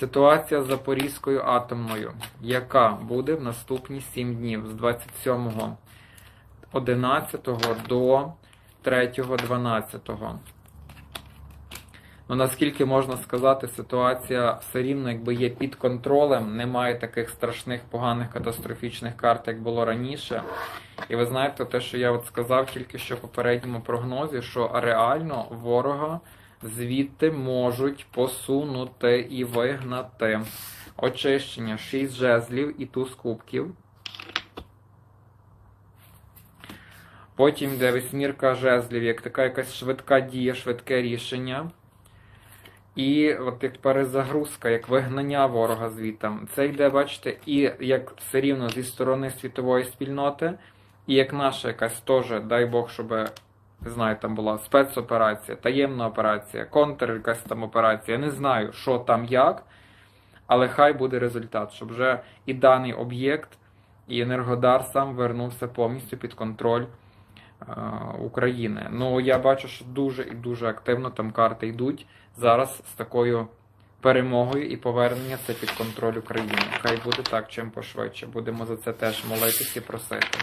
Ситуація з Запорізькою атомною, яка буде в наступні 7 днів з 27.11 до 3.12. Ну, наскільки можна сказати, ситуація все рівно якби є під контролем, немає таких страшних, поганих, катастрофічних карт, як було раніше. І ви знаєте, те, що я от сказав тільки що в попередньому прогнозі, що реально ворога звідти можуть посунути і вигнати. Очищення 6 жезлів і туз кубків. Потім йде восьмірка жезлів, як така якась швидка дія, швидке рішення. І от як перезагрузка, як вигнання ворога звітом. Це йде, бачите, і як все рівно зі сторони світової спільноти, і як наша якась теж, дай Бог, щоб, не знаю, там була спецоперація, таємна операція, контр якась там операція. Я не знаю, що там як, але хай буде результат, щоб вже і даний об'єкт, і Енергодар сам вернувся повністю під контроль. е, України. Ну, я бачу, що дуже і дуже активно там карти йдуть зараз з такою перемогою і повернення це під контроль України. Хай буде так чим пошвидше. Будемо за це теж молитись і просити.